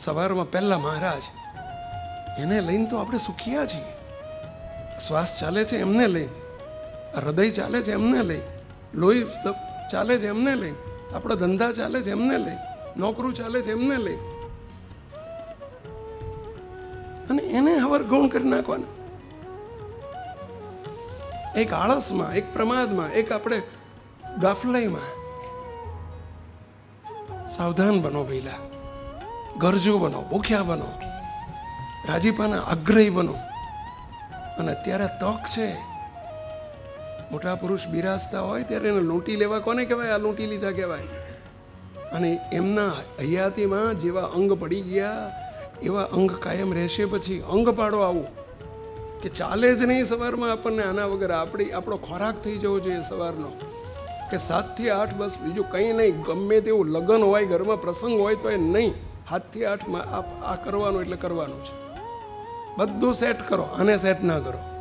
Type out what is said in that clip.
સવારમાં પહેલા મહારાજ, એને લઈને તો આપણે સુખિયા છીએ. શ્વાસ ચાલે છે એમને લઈને, હૃદય ચાલે છે એમને લઈ લોહી ચાલે છે એમને લઈ આપણા ધંધા ચાલે છે એમને લઈ નોકરું ચાલે છે એમને લઈ અને એને હવર ગૌણ કરી નાખવાના. એક આળસમાં, એક પ્રમાદમાં, એક આપણે ગાફલાઈમાં સાવધાન બનો ભઈલા. ગરજુ બનો, ભૂખ્યા બનો, રાજીપાના આગ્રહી બનો. અને અત્યારે તક છે. મોટા પુરુષ બિરાજતા હોય ત્યારે એને લૂંટી લેવા કોને કહેવાય? આ લૂંટી લીધા કહેવાય. અને એમના હયાતીમાં જેવા અંગ પડી ગયા, એવા અંગ કાયમ રહેશે પછી અંગ પાડો આવું. કે ચાલે જ નહીં સવારમાં આપણને આના વગર. આપણી, આપણો ખોરાક થઈ જવો જોઈએ સવારનો. કે સાતથી આઠ બસ બીજું કંઈ નહીં. ગમે તેવું લગ્ન હોય, ઘરમાં પ્રસંગ હોય તો એ નહીં. સાતથી આઠમાં આ કરવાનું એટલે કરવાનું છે. બધું સેટ કરો આને સેટ ના કરો.